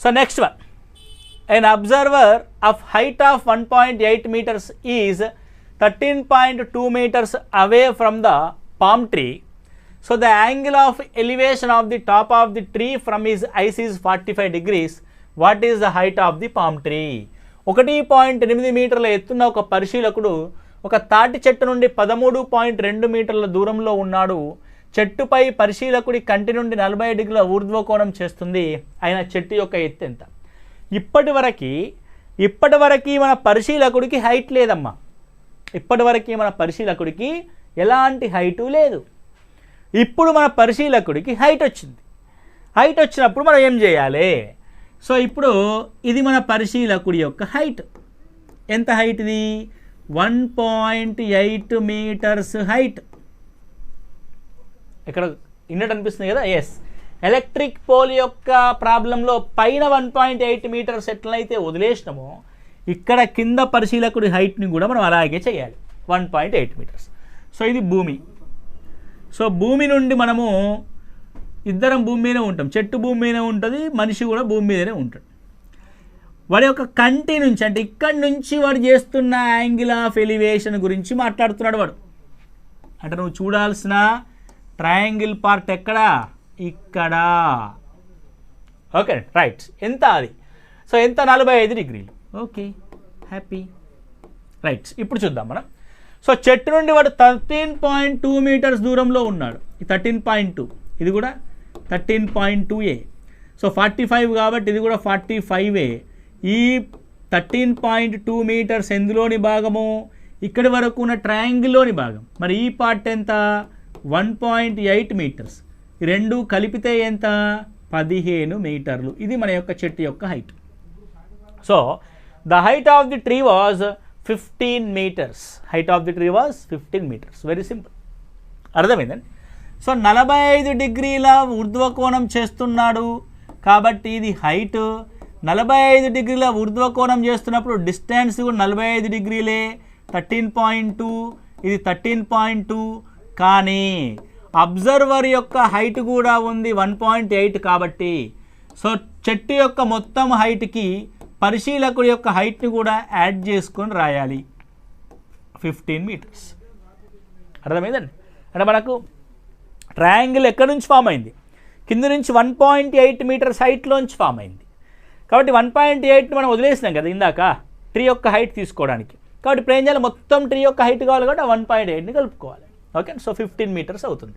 So next one an observer of height of one point eight metres is thirteen point two metres away from the palm tree so the angle of elevation of the top of the tree from is eyes is forty five degrees what is the height of the palm tree ఒకటి పాయింట్ ఎనిమిది మీటర్ల ఎత్తున్న ఒక పరిశీలకుడు ఒక తాటి చెట్టు నుండి పదమూడు పాయింట్ రెండు మీటర్ల దూరంలో ఉన్నాడు. చెట్టుపై పరిశీలకుడి కంటి నుండి నలభై డిగ్రీల ఊర్ధ్వకోణం చేస్తుంది ఆయన చెట్టు యొక్క ఎత్తు ఎంత? ఇప్పటి వరకు ఇప్పటి వరకు మన పరిశీలకుడికి హైట్ లేదమ్మా. ఇప్పటి వరకు మన పరిశీలకుడికి ఎలాంటి హైటు లేదు. ఇప్పుడు మన పరిశీలకుడికి హైట్ వచ్చింది. హైట్ వచ్చినప్పుడు మనం ఏం చేయాలి? సో ఇప్పుడు ఇది మన పరిశీలకుడి యొక్క హైట్ ఎంత హైట్ ఇది? One point eight metres height ఇక్కడ ఇన్నట్టు అనిపిస్తుంది కదా? ఎస్ ఎలక్ట్రిక్ పోల్ యొక్క ప్రాబ్లంలో పైన వన్ పాయింట్ ఎయిట్ మీటర్స్ ఎట్లయితే వదిలేసినామో ఇక్కడ కింద పరిశీలకుడి హైట్ని కూడా మనం అలాగే చేయాలి. One point eight metres so ఇది భూమి. సో భూమి నుండి మనము ఇద్దరం భూమి మీదనే ఉంటాం. చెట్టు భూమి మీదనే ఉంటుంది మనిషి కూడా భూమి మీదనే ఉంటాడు. వాడి యొక్క కంటి నుంచి అంటే ఇక్కడి నుంచి వాడు చేస్తున్న యాంగిల్ ఆఫ్ ఎలివేషన్ గురించి మాట్లాడుతున్నాడు వాడు. అంటే నువ్వు చూడాల్సిన ట్రయాంగిల్ పార్ట్ ఎక్కడ? ఇక్కడ. Okay right. ఎంత అది? సో ఎంత? నలభై ఐదు డిగ్రీలు. Okay happy. రైట్ ఇప్పుడు చూద్దాం మనం. సో చెట్టు నుండి వాడు థర్టీన్ పాయింట్ టూ మీటర్స్ దూరంలో ఉన్నాడు. ఈ థర్టీన్ పాయింట్ టూ ఇది కూడా thirteen point two A. So forty five కాబట్టి ఇది కూడా ఫార్టీ ఫైవ్ ఏ. ఈ థర్టీన్ పాయింట్ టూ మీటర్స్ ఎందులోని భాగము? ఇక్కడి వరకు ఉన్న ట్రయాంగిల్లోని భాగం. మరి ఈ పార్ట్ ఎంత? వన్ పాయింట్ ఎయిట్ మీటర్స్ రెండు కలిపితే ఎంత? పదిహేను మీటర్లు. ఇది మన యొక్క చెట్టు యొక్క height so the height of the tree was fifteen metres height of the tree was fifteen metres very simple అర్థమైందండి? సో నలభై ఐదు డిగ్రీల ఊర్ధ్వకోణం చేస్తున్నాడు. కాబట్టి ఇది హైట్ నలభై ఐదు డిగ్రీల ఊర్ధ్వకోణం చేస్తున్నప్పుడు డిస్టెన్స్ కూడా నలభై ఐదు డిగ్రీలే. థర్టీన్ పాయింట్ టూ ఇది థర్టీన్ పాయింట్ టూ కానీ అబ్జర్వర్ యొక్క హైట్ కూడా ఉంది వన్ పాయింట్ ఎయిట్ కాబట్టి. సో చెట్టు యొక్క మొత్తం హైట్కి పరిశీలకుడి యొక్క హైట్ని కూడా యాడ్ చేసుకొని రాయాలి. Fifteen metres. అర్థమైందండి? అంటే మనకు ట్రయాంగిల్ ఎక్కడి నుంచి ఫామ్ అయింది? కింద నుంచి వన్ పాయింట్ ఎయిట్ మీటర్స్ హైట్లోంచి ఫామ్ అయింది. కాబట్టి వన్ పాయింట్ ఎయిట్ మనం వదిలేసినాం కదా ఇందాక ట్రీ యొక్క హైట్ తీసుకోవడానికి. కాబట్టి ఇప్పుడు ఏం చేయాలి మొత్తం ట్రీ యొక్క హైట్ కావాలి కాబట్టి వన్ పాయింట్ ఎయిట్ని కలుపుకోవాలి. ఓకే సో ఫిఫ్టీన్ మీటర్స్ అవుతుంది.